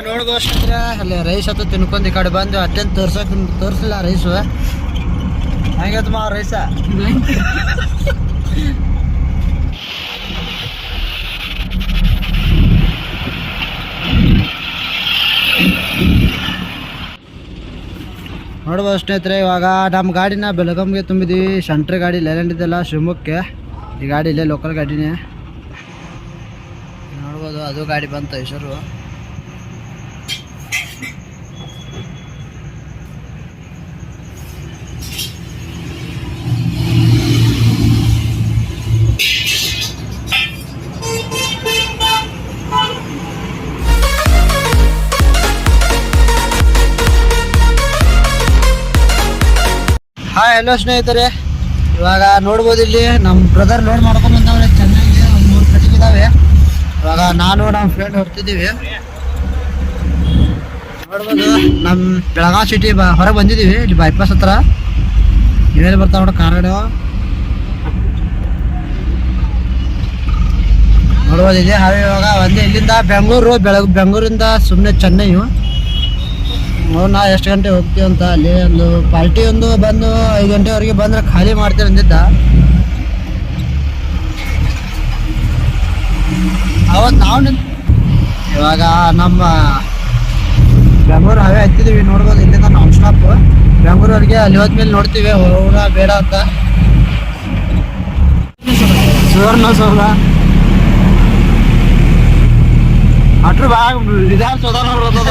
ಅಷ್ಟಂದ್ರೆ ಅಲ್ಲಿ ರೈಸ್ ಅಂತ ತಿನ್ಕೊಂಡು ಈ ಕಡೆ ಬಂದು ಅತ್ಯಂತ ತೋರ್ಸಕ್ ತೋರಿಸಿಲ್ಲ ರೈಸು ಮಾ ರೈಸ ನೋಡ್ಬೋದು ಸ್ನೇಹಿತರೆ, ಇವಾಗ ನಮ್ಮ ಗಾಡಿನ ಬೆಳಗಾಂಗೆ ತುಂಬಿದ್ವಿ. ಸೆಂಟ್ರ್ ಗಾಡಿ ಲೆಲೆಂಡ್ ಇದೆಲ್ಲ ಶಿವಮೊಗ್ಗಕ್ಕೆ. ಈ ಗಾಡಿ ಇಲ್ಲೇ ಲೋಕಲ್ ಗಾಡಿನೇ. ನೋಡ್ಬೋದು, ಅದು ಗಾಡಿ ಬಂತ ಹೆಸರು ಹಾಯ್ ಎಲ್ಲ ಸ್ನೇಹಿತರೆ. ಇವಾಗ ನೋಡ್ಬೋದು ಇಲ್ಲಿ ನಮ್ಮ ಬ್ರದರ್ ಲೋಡ್ ಮಾಡ್ಕೊಂಡು ಬಂದವ್ರೆ ಚೆನ್ನಾಗಿ ಒಂದು ಮೂರು ಕಟ್ಟಿಗೆ ಇದಾವೆ. ಇವಾಗ ನಾನು ನಮ್ಮ ಫ್ರೆಂಡ್ ಹೊರ್ತಿದ್ದೀವಿ ನೋಡ್ಬೋದು ನಮ್ಮ ಬೆಳಗಾವಿ ಸಿಟಿ ಬ ಹೊರಗೆ ಬಂದಿದ್ದೀವಿ, ಇಲ್ಲಿ ಬೈಪಾಸ್ ಹತ್ರ. ಇವೆಲ್ಲಿ ಬರ್ತಾವ ನೋಡಿ ಕಾರಡು ನೋಡ್ಬೋದು, ಇಲ್ಲಿ ಹಾಗೆ ಇವಾಗ ಒಂದೇ ಇಲ್ಲಿಂದ ಬೆಂಗಳೂರು, ಬೆಳಗ್ ಬೆಂಗಳೂರಿಂದ ಸುಮ್ಮನೆ ಚೆನ್ನೈಯು. ನೋಡ್ ನಾ ಎಷ್ಟು ಗಂಟೆ ಹೋಗ್ತೀವಿ ಅಂತ ಅಲ್ಲಿ ಒಂದು ಪಾರ್ಟಿ ಒಂದು ಬಂದು ಐದು ಗಂಟೆವರೆಗೆ ಬಂದ್ರೆ ಖಾಲಿ ಮಾಡ್ತೀವಿ ಅಂದಿದ್ದ. ಅವತ್ತು ನಾವು ಇವಾಗ ನಮ್ಮ ಬೆಂಗಳೂರು ಅವೇ ಹತ್ತಿದೀವಿ, ನೋಡ್ಬೋದು ಇಲ್ಲಿಂದ ನಾನ್ ಸ್ಟಾಪ್ ಬೆಂಗಳೂರಿಗೆ ಅಲ್ಲಿ ಹೋದ್ಮೇಲೆ ನೋಡ್ತೀವಿ ಹೋಗ ಬೇಡ ಅಂತ. ಸುವರ್ಣ ಸೌಧ ಅಟ್ರು ಬಾ ಇದಾರ ಸೋದ ನೋಡ್ಬೋದ.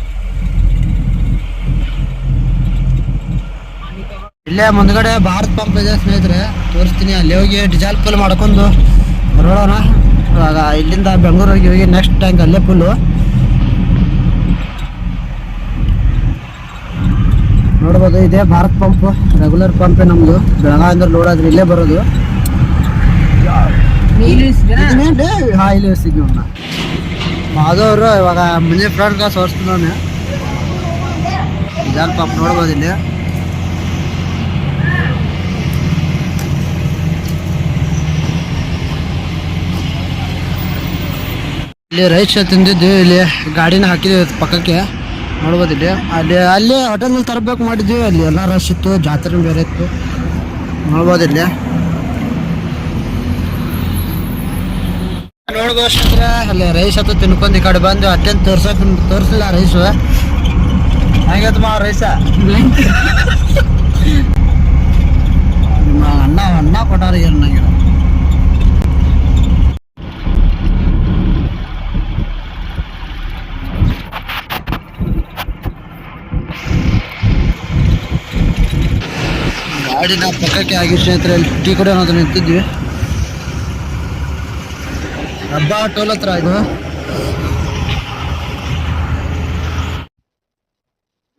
ಇಲ್ಲೇ ಮುಂದ್ಗಡೆ ಭಾರತ್ ಪಂಪ್ ಇದೆ ಸ್ನೇಹಿತರೆ. ತೋರಿಸ್ತೀನಿ. ಅಲ್ಲಿ ಹೋಗಿ ಡಿಜಾಲ್ ಫುಲ್ ಮಾಡ್ಕೊಂಡು ಹೊರಡೋಣ ಇವಾಗ ಇಲ್ಲಿಂದ ಬೆಂಗಳೂರಿಗೆ ಹೋಗಿ ನೆಕ್ಸ್ಟ್ ಟ್ಯಾಂಕ್ ಅಲ್ಲೇ ಫುಲ್ಲು ನೋಡ್ಬೋದು ಇದೇ ಭಾರತ್ ಪಂಪ್. ರೆಗ್ಯುಲರ್ ಪಂಪೇ ನಮ್ದು. ಬೆಳಗಾವಿಂದ ಲೋಡ್ ಆದ್ರೆ ಇಲ್ಲೇ ಬರೋದು. ಮಾಧವ್ರು ಇಲ್ಲಿ ಮಾಧವರು ಇವಾಗ ಮುಂದೆ ಫ್ರಂಟ್ ಗ್ಲಾಸ್ ಹೊರಿಸ್ತಿದ್ದಾನೆ ಡಿಸೈಲ್ ಪಂಪ್ ನೋಡ್ಬೋದು ಇಲ್ಲಿ. ಇಲ್ಲಿ ರೈಸ್ ತಿಂದಿದ್ದು, ಇಲ್ಲಿ ಗಾಡಿನ ಹಾಕಿದ್ವಿ ಪಕ್ಕಕ್ಕೆ. ನೋಡ್ಬೋದು ಇಲ್ಲಿ. ಅಲ್ಲಿ ಅಲ್ಲಿ ಹೋಟೆಲ್ನಲ್ಲಿ ತರಬೇಕು ಮಾಡಿದ್ವಿ. ಅಲ್ಲಿ ಎಲ್ಲ ರಶ್ ಇತ್ತು, ಜಾತ್ರೆ ಬೇರೆ ಇತ್ತು. ನೋಡ್ಬೋದು ಇಲ್ಲಿ. ಅಲ್ಲಿ ರೈಸ್ ಹತ್ತು ತಿನ್ಕೊಂಡು ಈ ಕಡೆ ಬಂದು ಅತ್ಯಂತ ತೋರ್ಸಕ್ ತೋರಿಸಿಲ್ಲ ರೈಸು ಮಾ ರೈಸ ನಿಮ್ಮ ಅಣ್ಣ ಅಣ್ಣ ಕೊಟ್ಟಾರ ಏನು ನಂಗೆ ಗಾಡಿನ ಪಕ್ಕಕ್ಕೆ ಆಗಿ ಸ್ನೇಹಿತರೆ ಟೀ ಕೂಡ ಅನ್ನೋದು ನಿಂತಿದ್ವಿ ಹಬ್ಬ ಟೋಲ್ ಹತ್ರ ಇದು.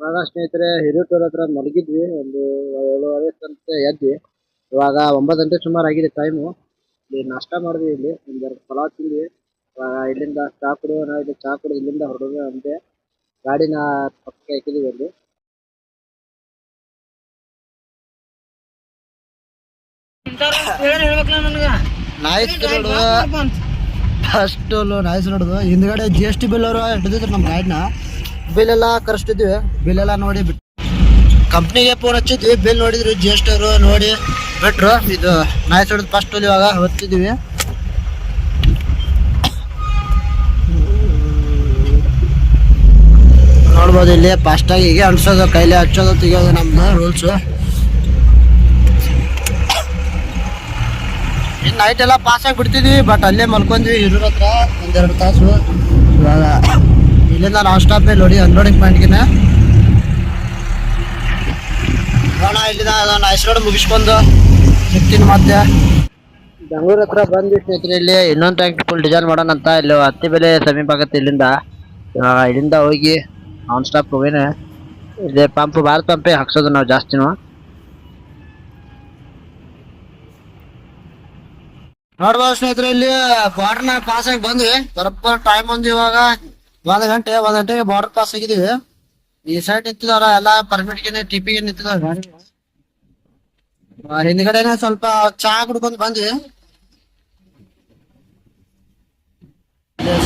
ಇವಾಗ ಸ್ನೇಹಿತರೆ ಟೋಲ್ ಹತ್ರ ಮಲಗಿದ್ವಿ. ಒಂದು ಏಳುವರೆ ಗಂಟೆ ಎದ್ವಿ. ಇವಾಗ ಒಂಬತ್ತು ಗಂಟೆ ಸುಮಾರು ಆಗಿದೆ ಟೈಮು ಇಲ್ಲಿ ನಾಷ್ಟ ಮಾಡಿದ್ವಿ ಇಲ್ಲಿ. ಒಂದೆರಡು ಫಲ ತಿಂದ್ವಿ. ಇವಾಗ ಇಲ್ಲಿಂದ ಚಾ ಕುಡಿಯೋಣ, ಇಲ್ಲಿ ಚಾ ಕುಡಿದು ಇಲ್ಲಿಂದ ಹೊರಡೋಣ ಅಂತೆ ಗಾಡಿನ ಪಕ್ಕಕ್ಕೆ ಹಾಕಿದ್ವಿ ಅಲ್ಲಿ. ನಾಯ್ಸ್ ಫಸ್ಟ್ ನಾಯ್ಸ್ ನೋಡುದು. ಹಿಂದ್ಗಡೆ ಜಿ ಎಸ್ ಟಿ ಬಿಲ್ ಅವರು ಹಿಡಿದಿದ್ರು ನಮ್ಮ ಗಾಡಿನ ಬಿಲ್ ಎಲ್ಲ ಕರೆಸ್ತಿದ್ವಿ. ಬಿಲ್ ಎಲ್ಲ ನೋಡಿ ಬಿಟ್ಟು ಕಂಪ್ನಿಗೆ ಫೋನ್ ಹಚ್ಚಿದ್ವಿ. ಬಿಲ್ ನೋಡಿದ್ರು ಜಿ ಎಸ್ ಟಿ ಅವರು ನೋಡಿ ಬಿಟ್ರು. ಇದು ನಾಯ್ಸ್ ಹೊಡೆದು ಫಸ್ಟ್ ಇವಾಗ ಹೊತ್ತಿದ್ವಿ ನೋಡ್ಬೋದು ಇಲ್ಲಿ ಫಾಸ್ಟಾಗಿ ಹೀಗೆ ಅನ್ಸೋದು ಕೈಲಿ ಹಚ್ಚೋದು ತೆಗಿಯೋದು ನಮ್ದು ರೂಲ್ಸು ಇನ್ನು ನೈಟ್ ಎಲ್ಲ ಪಾಸ್ ಆಗಿ ಬಿಡ್ತಿದ್ವಿ ಬಟ್ ಅಲ್ಲೇ ಮಲ್ಕೊಂಡ್ವಿ ಇರೋರ ಹತ್ರ ಒಂದೆರಡು ತಾಸು. ಇವಾಗ ಇಲ್ಲಿಂದ ನಾನ್ ಸ್ಟಾಪ್ ನೋಡಿ ಅನ್ಲೋಡಿಂಗ್ ಪಾಯಿಂಟ್ಗಿನ ನೋಡೋಣ ನಾನು ರೋಡ್ ಮುಗಿಸ್ಕೊಂಡು ಮತ್ತೆ. ಬೆಂಗಳೂರು ಹತ್ರ ಬಂದ್ವಿ ಸ್ನೇಹಿತರೆ ಇಲ್ಲಿ. ಇನ್ನೊಂದು ಟ್ಯಾಂಕ್ ಫುಲ್ ಡಿಸೈನ್ ಮಾಡೋಣ ಅಂತ. ಇಲ್ಲಿ ಹತ್ತಿ ಬೆಲೆ ಸಮೀಪ ಆಗುತ್ತೆ ಇಲ್ಲಿಂದ. ಇವಾಗ ಇಲ್ಲಿಂದ ಹೋಗಿ ನಾನ್ ಸ್ಟಾಪ್ ಹೋಗಿನ ಇಲ್ಲಿ ಪಂಪ್ ಭಾರತ್ ಪಂಪೇ ಹಾಕ್ಸೋದು ನಾವು ಜಾಸ್ತಿನೂ. ನೋಡ್ಬೋದು ಸ್ನೇಹಿತರೆ, ಇಲ್ಲಿ ಬಾರ್ಡರ್ನ ಪಾಸ್ ಆಗಿ ಬಂದ್ವಿ. ಸ್ವಲ್ಪ ಟೈಮ್ ಒಂದು ಇವಾಗ ಒಂದ್ ಗಂಟೆ, ಒಂದ್ ಗಂಟೆಗೆ ಬಾರ್ಡರ್ ಪಾಸ್ ಆಗಿದೀವಿ ಈ ಸೈಡ್ ನಿಂತಿದಾರ, ಎಲ್ಲ ಪರ್ಮಿಟ್ಗೆ ಟಿಪಿಗೆ ನಿಂತಿದಾರ. ಹಿಂದ್ಗಡೆನೆ ಸ್ವಲ್ಪ ಚಹಾ ಕುಡ್ಕೊಂಡ್ ಬಂದ್ವಿ.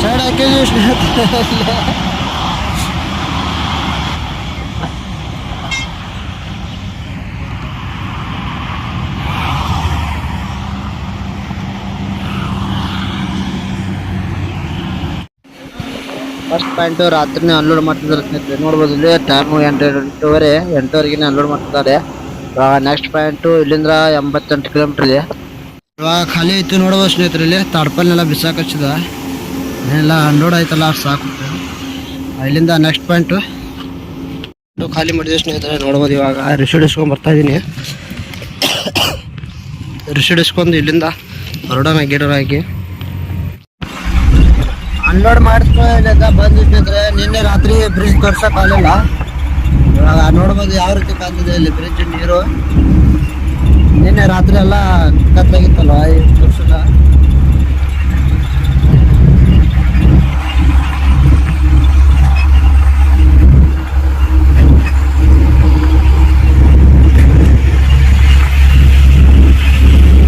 ಸೈಡ್ ಹಾಕಿದ್ವಿ ಸ್ನೇಹಿತರೆ ಫಸ್ಟ್ ಪಾಯಿಂಟ್ ರಾತ್ರಿನೇ ಅನ್ಲೋಡ್ ಮಾಡ್ತಿದ್ದಾರೆ ಸ್ನೇಹಿತರೆ. ನೋಡ್ಬೋದು ಇಲ್ಲಿ ಟೈಮು ಎಂಟು ಎಂಟೂವರೆ ಎಂಟುವರೆಗೆ ಅನ್ಲೋಡ್ ಮಾಡ್ತಿದ್ದಾರೆ. ಇವಾಗ ನೆಕ್ಸ್ಟ್ ಪಾಯಿಂಟ್ ಇಲ್ಲಿಂದ ಎಂಬತ್ತೆಂಟು ಕಿಲೋಮೀಟರ್ ಇದೆ. ಇವಾಗ ಖಾಲಿ ಐತಿ ನೋಡ್ಬೋದು ಸ್ನೇಹಿತರೆ ಇಲ್ಲಿ. ತಾಡ್ಪಲ್ನೆಲ್ಲ ಬಿಸಾಕ ಹಚ್ಚಿದ. ಎಲ್ಲ ಅನ್ಲೋಡ್ ಆಯ್ತಲ್ಲ ಸಾಕು. ಇಲ್ಲಿಂದ ನೆಕ್ಸ್ಟ್ ಪಾಯಿಂಟು ಖಾಲಿ ಮಾಡಿದ್ವಿ ಸ್ನೇಹಿತರೆ, ನೋಡ್ಬೋದು ಇವಾಗ. ರಿಸೀಡ್ ಇಸ್ಕೊಂಡು ಬರ್ತಾ ಇದೀನಿ ರಿಸೀಡ್ ಇಸ್ಕೊಂಡು ಇಲ್ಲಿಂದ ಹೊರಡೋಣ ಹಾಕಿ ಅನ್ಲೋಡ್ ಮಾಡಿಸ್ಕೊಳ್ಳಿಲ್ಲ ಬಂದು ಸ್ನೇಹಿತರೆ ನಿನ್ನೆ ರಾತ್ರಿ ಬ್ರಿಡ್ಜ್ ತೋರ್ಸಕ್ ಆಗಲಿಲ್ಲ. ಇವಾಗ ನೋಡ್ಬೋದು ಯಾವ ರೀತಿ ಕಾಣ್ತಿದೆ ಇಲ್ಲಿ ಬ್ರಿಡ್ಜ್ ನೀರು. ನಿನ್ನೆ ರಾತ್ರಿ ಎಲ್ಲ ಕತ್ತಾಗಿತ್ತಲ್ಲ ತೋರ್ಸಲ್ಲ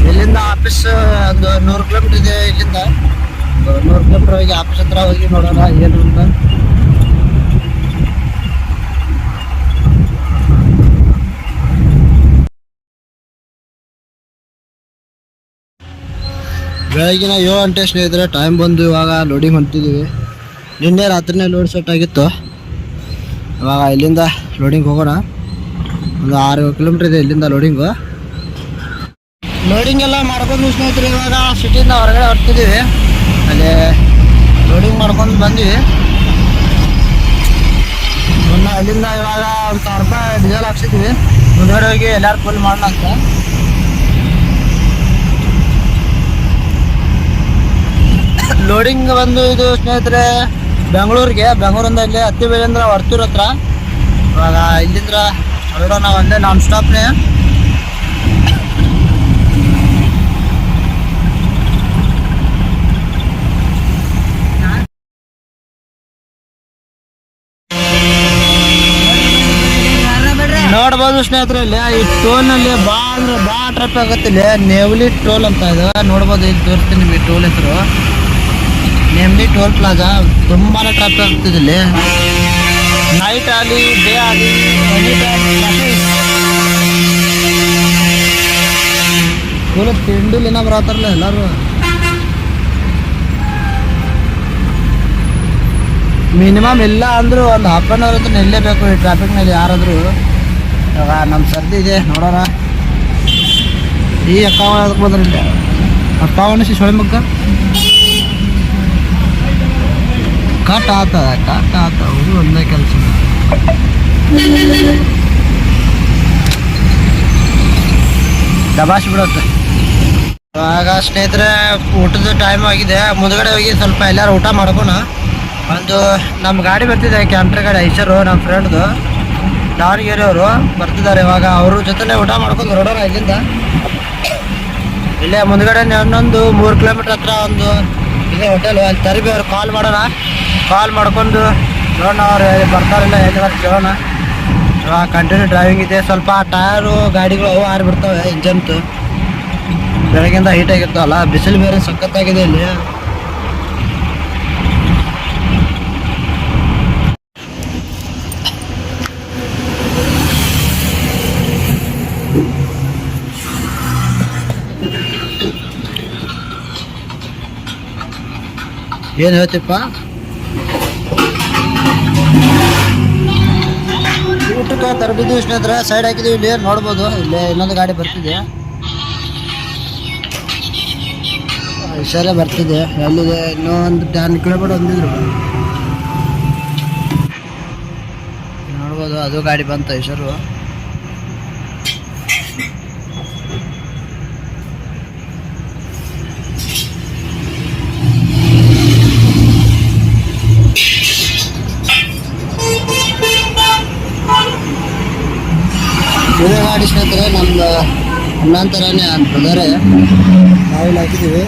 ಇಲ್ಲಿಂದ ಆಫೀಸ್ ಒಂದು ನೂರು ಕಿಲೋಮೀಟರ್ ಇದೆ ಇಲ್ಲಿಂದ ಕಿಲೋಮೀಟರ್ ಹೋಗಿ ಆಫೀಸ್ ಹೋಗಿ ನೋಡೋಣ, ಏನು ಅಂತ. ಬೆಳಗಿನ ಏಳು ಗಂಟೆ ಸ್ನೇಹಿತರೆ ಟೈಮ್ ಬಂದು ಇವಾಗ ಲೋಡಿಂಗ್ ಹೊಂಟಿದ್ದೀವಿ ನಿನ್ನೆ ರಾತ್ರಿನೇ ಲೋಡ್ ಸೆಟ್ ಆಗಿತ್ತು. ಇವಾಗ ಇಲ್ಲಿಂದ ಲೋಡಿಂಗ್ ಹೋಗೋಣ. ಒಂದು ಆರು ಕಿಲೋಮೀಟರ್ ಇದೆ ಇಲ್ಲಿಂದ ಲೋಡಿಂಗು ಲೋಡಿಂಗ್ ಎಲ್ಲ ಮಾಡ್ಕೊಂಡು ಸ್ನೇಹಿತರೆ, ಇವಾಗ ಸಿಟಿಯಿಂದ ಹೊರಗಡೆ ಹೊರ್ತಿದ್ದೀವಿ ಅಲ್ಲಿ ಲೋಡಿಂಗ್ ಮಾಡ್ಕೊಂಡು ಬಂದ್ವಿ. ಅಲ್ಲಿಂದ ಇವಾಗ ಒಂದು ಸಾವಿರ ರೂಪಾಯಿ ಡೀಸೆಲ್ ಹಾಕ್ಸಿದ್ವಿ. ಮುಂದುವರೆ ಹೋಗಿ ಎಲ್ಲಾರು ಫುಲ್ ಮಾಡೋಣ ಲೋಡಿಂಗ್ ಬಂದು ಇದು ಸ್ನೇಹಿತರೆ, ಬೆಂಗಳೂರಿಗೆ. ಬೆಂಗಳೂರಿಂದ ಇಲ್ಲಿ ಹತ್ತಿ ಬೇಳೆಂದ್ರ ವರ್ತೂರ್ ಹತ್ರ ಇವಾಗ ಇಲ್ಲಿಂದ ಹೊರಡೋಣ ಒಂದೇ ನಾನ್ ಸ್ಟಾಪ್ನೇ ನೋಡ್ಬೋದು ಸ್ನೇಹಿತರೆ ಇಲ್ಲಿ ಈ ಟೋಲ್ನಲ್ಲಿ ಬಾ ಅಂದ್ರೆ ಬಾ ಟ್ರಾಫಿಕ್ ಆಗುತ್ತೆ ಇಲ್ಲಿ ನೇವ್ಲಿ ಟೋಲ್ ಅಂತ ಇದು. ನೋಡ್ಬೋದು, ಇಲ್ಲಿ ತೋರಿಸ್ತೀನಿ ನಿಮಗೆ ಟೋಲ್ ಹೆಸರು. Nevali toll plaza. ತುಂಬಾನೇ ಟ್ರಾಫಿಕ್ ಆಗ್ತಿದೆ ಇಲ್ಲಿ. ನೈಟ್ ಆಗಲಿ ಡೇ ಆಗಲಿ ಫುಲ್ ತಿಂಡಿಲಿನ ಬರತ್ತಾರಲ್ಲ ಎಲ್ಲರೂ. ಮಿನಿಮಮ್ ಇಲ್ಲ ಅಂದ್ರೂ ಒಂದು ಹಾಫ್ ಆನ್ ಅವರ್ ಅಂತೂ ನಿಲ್ಲೇಬೇಕು ಈ ಟ್ರಾಫಿಕ್ನಲ್ಲಿ ಯಾರಾದರೂ. ಇವಾಗ ನಮ್ಮ ಸರ್ದಿ ಇದೆ, ನೋಡೋಣ. ಈ ಅದಕ್ಕೆ ಬಂದ್ರಿಲ್ಲ ಅಪ್ಪಾವನ ಶಿಶೋಳಿ ಮಗ್ಗ? ಕಟ್ ಆತ ಕಟ್ ಆತ ಇದು ಒಂದೇ ಕೆಲಸ. ದಬಾಸ್ ಬಿಡುತ್ತೆ ಆಗ ಸ್ನೇಹಿತರೆ ಊಟದ ಟೈಮ್ ಆಗಿದೆ. ಮುಂದ್ಗಡೆ ಹೋಗಿ ಸ್ವಲ್ಪ ಎಲ್ಲರೂ ಊಟ ಮಾಡ್ಕೋಣ. ಒಂದು ನಮ್ಮ ಗಾಡಿ ಬರ್ತಿದೆ ಕ್ಯಾಂಟ್ರ್ ಗಾಡಿ ಐಸರು ನಮ್ಮ ಫ್ರೆಂಡ್ದು ದಾವಣಗೆರೆ ಅವರು ಬರ್ತಿದ್ದಾರೆ. ಇವಾಗ ಅವ್ರ ಜೊತೆನೆ ಊಟ ಮಾಡ್ಕೊಂಡು ಹೊರಡೋಣ ಇಲ್ಲಿಂದ. ಇಲ್ಲೇ ಮುಂದ್ಗಡೆ ಇನ್ನೊಂದು ಮೂರು ಕಿಲೋಮೀಟರ್ ಹತ್ರ ಒಂದು ಇದೆ ಹೋಟೆಲ್. ಅಲ್ಲಿ ತರಿಬಿ ಅವ್ರು ಕಾಲ್ ಮಾಡೋಣ. ಕಾಲ್ ಮಾಡ್ಕೊಂಡು ನೋಡೋಣ ಅವ್ರು ಬರ್ತಾರಿಲ್ಲ ಎಲ್ಲಿ ಕೇಳೋಣ. ಇವಾಗ ಕಂಟಿನ್ಯೂ ಡ್ರೈವಿಂಗ್ ಇದೆ. ಸ್ವಲ್ಪ ಟಯರು ಗಾಡಿಗಳು ಅವು ಆರಿಬಿಡ್ತವೆ ಇಂಜನ್ತು ಬೆಳಗ್ಗೆಯಿಂದ ಹೀಟ್ ಆಗಿರ್ತಾವಲ್ಲ ಬಿಸಿಲು ಬೇರೆ ಸಖತ್ತಾಗಿದೆ ಇಲ್ಲಿ. ಏನು ಹೇಳ್ತಿಪ್ಪ? ಊಟಕ್ಕೆ ತರಬಿದ್ದೀವಿ ಸ್ನೇಹಿತರೆ ಸೈಡ್ ಹಾಕಿದ್ದೀವಿ ಇಲ್ಲಿ ನೋಡ್ಬೋದು. ಇಲ್ಲಿ ಇನ್ನೊಂದು ಗಾಡಿ ಬರ್ತಿದೆ. ಹುಷಾರೇ ಬರ್ತಿದೆ. ಎಲ್ಲಿದೆ ಇನ್ನೊಂದು ಟೆನ್ ಕಿಲೋಮೀಟರ್ ಒಂದಿದ್ರು ನೋಡ್ಬೋದು, ಅದು ಗಾಡಿ ಬಂತು ಹೆಸರು ಗಾಡಿ ಸ್ನೇಹಿತರೆ ನಮ್ದು ಥರನೇ ನಾವು ನಾವಿಲ್ಲಿ ಹಾಕಿದ್ದೀವಿ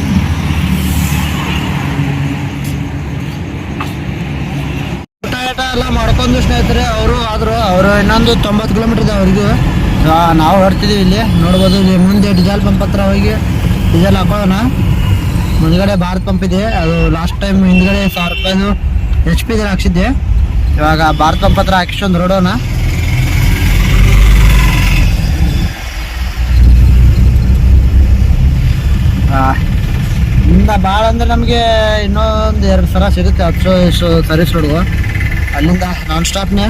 ಎಲ್ಲ ಮಾಡ್ಕೊಂಡು ಸ್ನೇಹಿತರೆ, ಅವರು ಆದರು ಅವರು ಇನ್ನೊಂದು ತೊಂಬತ್ತು ಕಿಲೋಮೀಟರ್ ಅವ್ರಿಗೂ. ನಾವು ಹೊರ್ತಿದ್ದೀವಿ ಇಲ್ಲಿ. ನೋಡ್ಬೋದು ಮುಂದೆ ಡೀಸೆಲ್ ಪಂಪ್ ಹತ್ರ ಹೋಗಿ ಡೀಸೆಲ್ ಹಾಕೋಣ. ಮುಂದ್ಗಡೆ ಭಾರತ್ ಪಂಪ್ ಇದೆ. ಅದು ಲಾಸ್ಟ್ ಟೈಮ್ ಹಿಂದ್ಗಡೆ ಸಾವಿರ ರೂಪಾಯಿದು ಎಚ್ ಪಿ ಹಾಕ್ಸಿದ್ದೆ. ಇವಾಗ ಭಾರತ್ ಪಂಪ್ ಹತ್ರ ಹಾಕಿಸ್ಕೊಂಡು ಹೊರಡೋಣ ಇಂದ ಭಾಳ ಅಂದ್ರೆ ನಮಗೆ ಇನ್ನೊಂದು ಎರಡು ಸಲ ಸಿಗುತ್ತೆ. ಹತ್ತು ಸೊ ಸರ್ವಿಸ್ ರೋಡು ಅಲ್ಲಿಂದ ನಾನ್ ಸ್ಟಾಪ್ನೇ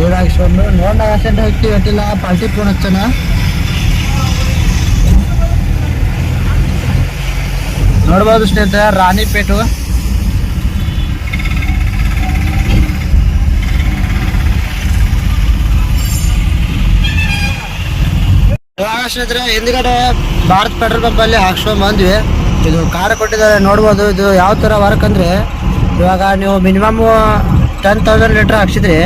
ಏಳು ಹಾಕಿಸ್ಕೊಂಡು ನೋಡೋಣ ಆಕ್ಸಿಡೆಂಟ್ ಹೋಗ್ತೀವಿ ಅಟ್ಟಿಲ್ಲ ಪಾರ್ಟಿ ಫೋನ್ ಹಚ್ಚೋಣ ನೋಡ್ಬೋದು ಸ್ನೇಹಿತರೆ ರಾಣಿಪೇಟು ಸ್ನೇಹಿತರೆ, ಹಿಂದ್ಗಡೆ ಭಾರತ್ ಪೆಟ್ರೋಲ್ ಪಂಪ್ ಅಲ್ಲಿ ಹಾಕ್ಸ್ಕೊಂಡ್ ಬಂದ್ವಿ. ಇದು ಕಾರ್ ಕೊಟ್ಟಿದ್ದಾರೆ, ನೋಡ್ಬೋದು. ಇದು ಯಾವ ತರ ವರ್ಕ್ ಅಂದ್ರೆ, ಇವಾಗ ನೀವು ಮಿನಿಮಮ್ ಟೆನ್ ತೌಸಂಡ್ ಲೀಟರ್ ಹಾಕ್ಸಿದ್ರಿ.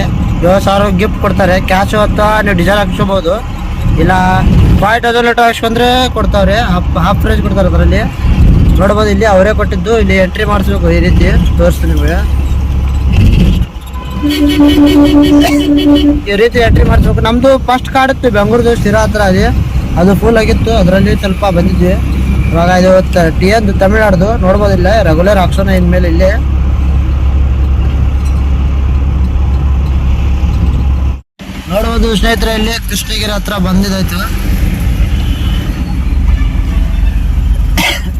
ಏಳು ಸಾವಿರ ಗಿಫ್ಟ್ ಕೊಡ್ತಾರೆ. ಕ್ಯಾಶು ಅಥವಾ ನೀವು ಡೀಸೆಲ್ ಹಾಕ್ಸ್ಕೊಬೋದು. ಇಲ್ಲ ಫೈವ್ ತೌಸಂಡ್ ಲೀಟರ್ ಹಾಕ್ಸ್ಕೊಂಡ್ರೆ ಕೊಡ್ತಾವ್ರೆ. ಹಾಫ್ ಹಾಫ್ ಪ್ರೈಸ್ ಕೊಡ್ತಾರೆ ಅದರಲ್ಲಿ. ನೋಡ್ಬೋದು, ಇಲ್ಲಿ ಅವರೇ ಕೊಟ್ಟಿದ್ದು. ಇಲ್ಲಿ ಎಂಟ್ರಿ ಮಾಡಿಸ್ಬೇಕು ಈ ರೀತಿ ತೋರಿಸ್ತೀನಿ ನಿಮಗೆ. ಈ ರೀತಿ ಎಂಟ್ರಿ ಮಾಡಿಸ್ಬೇಕು. ನಮ್ದು ಫಸ್ಟ್ ಕಾರ್ಡ್ ಇತ್ತು ಬೆಂಗಳೂರು ಸ್ಥಿರ ಹತ್ರ ಅದೇ ಅದು ಫುಲ್ ಆಗಿತ್ತು, ಅದರಲ್ಲಿ ಸ್ವಲ್ಪ ಬಂದಿದ್ವಿ. ಇವಾಗ ಇದು ಟಿ ಎಂದು ತಮಿಳ್ನಾಡ್ದು ನೋಡ್ಬೋದಿಲ್ಲ ರೆಗ್ಯುಲರ್ ಆಕ್ಷನ್ ಇನ್ಮೇಲೆ ಇಲ್ಲೇ. ನೋಡ್ಬೋದು ಸ್ನೇಹಿತರೆ, ಇಲ್ಲಿ ಕೃಷ್ಣಗಿರಿ ಹತ್ರ ಬಂದಿದ್ದಾಯ್ತು.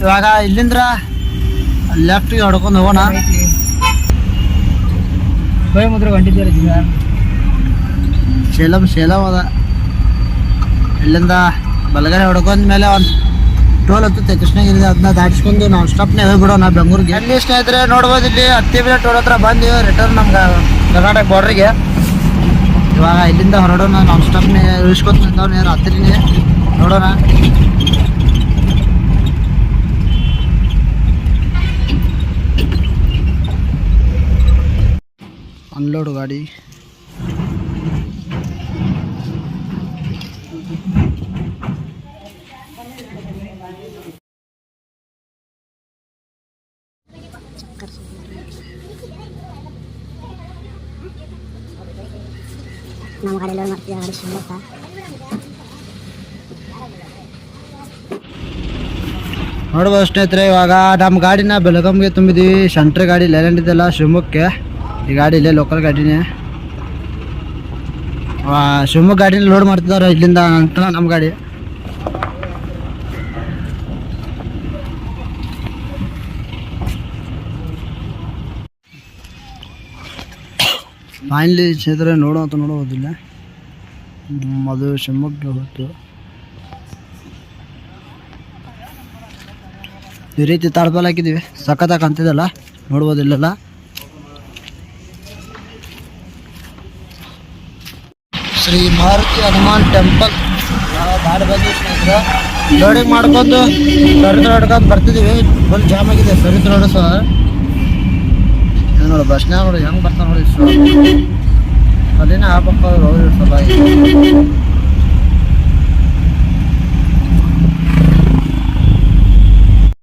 ಇವಾಗ ಇಲ್ಲಿಂದ್ರ ಲೆಫ್ಟ್ಗೆ ಹೊಡ್ಕೊಂಡು ಹೋಗೋಣ. ಕೊಯಮುದ್ರ ಹೊಂಟಿದ್ದೀರಿ ಶೇಲಂ ಶೇಲಂ ಅದ. ಇಲ್ಲಿಂದ ಬಲಗಡೆ ಹೊಡ್ಕೊಂಡ ಮೇಲೆ ಒಂದು ಟೋಲ್ ಹತ್ತುತ್ತೆ ಕೃಷ್ಣಗಿರಿ ಅದನ್ನ ದಾಟಿಸ್ಕೊಂಡು ನಾವು ಸ್ಟಾಪ್ನೇ ಹೋಗ್ಬಿಡೋಣ ಬೆಂಗಳೂರಿಗೆ. ಎಲ್ಲಿ ಸ್ನೇಹಿತರೆ ನೋಡ್ಬೋದು ಇಲ್ಲಿ ಹತ್ತಿಬೆಲೆ ಟೋಲ್ ಹತ್ರ ಬಂದು ರಿಟರ್ನ್ ನಮ್ಗೆ ಕರ್ನಾಟಕ ಬಾರ್ಡ್ರಿಗೆ ಇವಾಗ ಇಲ್ಲಿಂದ ಹೊರಡೋಣ ನಾವು ಸ್ಟಾಪ್ನೇ ಇಳಿಸ್ಕೊತ ನಿಂತವ್ನೆ ರಾತ್ರಿನೇ ನೋಡೋಣ. ಅನ್ಲೋಡ್ ಗಾಡಿ. ನಮ್ಮ ಗಾಡಿಯಲ್ಲಿ ಮಾಡ್ತೀವಿ ಗಾಡಿ ಶಿವಮೊಗ್ಗ ನೋಡ್ಬೋದು ಸ್ನೇಹಿತರೆ ಇವಾಗ ನಮ್ಮ ಗಾಡಿನ ಬೆಳಗಾಂಗೆ ತುಂಬಿದ್ವಿ ಸೆಂಟ್ರ್ ಗಾಡಿ ಲೈಲ್ಯಾಂಡ್ ಇದೆಲ್ಲ ಶಿವಮೊಗ್ಗಕ್ಕೆ. ಈ ಗಾಡಿ ಇಲ್ಲೇ ಲೋಕಲ್ ಗಾಡಿನೇ. ಶಿವಮೊಗ್ಗ ಗಾಡಿನ ಲೋಡ್ ಮಾಡ್ತಿದ್ದಾರೆ ಇಲ್ಲಿಂದ ಅಂತ ನಮ್ಮ ಗಾಡಿ. ಫೈನಲಿ ಸ್ನೇಹಿತರೆ ನೋಡೋ ಅಂತ ನೋಡೋದಿಲ್ಲ. ಅದು ಶಿವಮೊಗ್ಗ ಹೊತ್ತು ಈ ರೀತಿ ತಾಡ್ಬಲ್ ಹಾಕಿದ್ದೀವಿ. ಸಖತ್ತಾಗಿ ಕಾಣ್ತಿದಲ್ಲ ನೋಡ್ಬೋದು ಮಾರುತಿ ಹನುಮಾನ್ ಟೆಂಪಲ್. ಗಾಡಿ ಬಂದು ಲೋಡಿಂಗ್ ಮಾಡ್ಕೊಂಡು ಸರಿತ ಹೊಡ್ಕೊಂಡು ಬರ್ತಿದ್ದೀವಿ ಫುಲ್ ಜಾಮ್ ಆಗಿದೆ. ಸರಿತ ರೋಡ್ ಸಹ ನೋಡಿ ಬಸ್ನಾಗ ನೋಡಿ, ಹೆಂಗೆ ಬರ್ತಾನೆ ನೋಡಿ ಸೊ ಅಲ್ಲಿನ ಪಕ್ಕ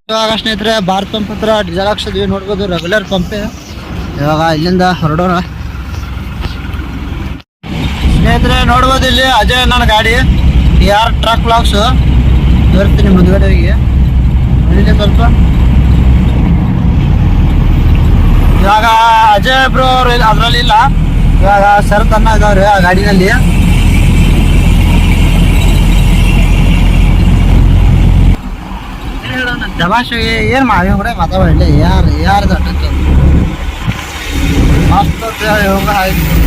ಇವಾಗ ಸ್ನೇಹಿತರೆ, ಭಾರತ್ ಪಂಪ್ ಹತ್ರ ಡೀಸೆಲ್ ಹಾಕ್ಸಿದ್ವಿ ನೋಡ್ಬೋದು ರೆಗ್ಯುಲರ್ ಪಂಪೆ ಇವಾಗ ಇಲ್ಲಿಂದ ಹೊರಡೋಣ. ಸ್ನೇಹಿತರೆ, ನೋಡ್ಬೋದು ಇಲ್ಲಿ ಅಜಯ್ ನನ್ನ ಗಾಡಿ. ಯಾರು ಟ್ರಕ್ ಬ್ಲಾಕ್ಸ್ ಬರ್ತೀನಿ ಮುಂದ್ಗಡೆ ಹೋಗಿ. ಇಲ್ಲಿ ಸ್ವಲ್ಪ. ಇವಾಗ ಅಜಯ್ ಬ್ರೋ ಅವರು ಅದರಲ್ಲಿ ಇಲ್ಲ. ಇವಾಗ ಸರ್ ತನ್ನ ಇದಾವ್ರೆ ಆ ಗಾಡಿನಲ್ಲಿ. ದಬಾಶ ಏನು ಮಾಡಿ ಕೂಡ ಮಾತಾಡಲಿ ಯಾರು ಯಾರ್ದು ಮಸ್ತ್ ಯೋಗ ಆಯ್ತು.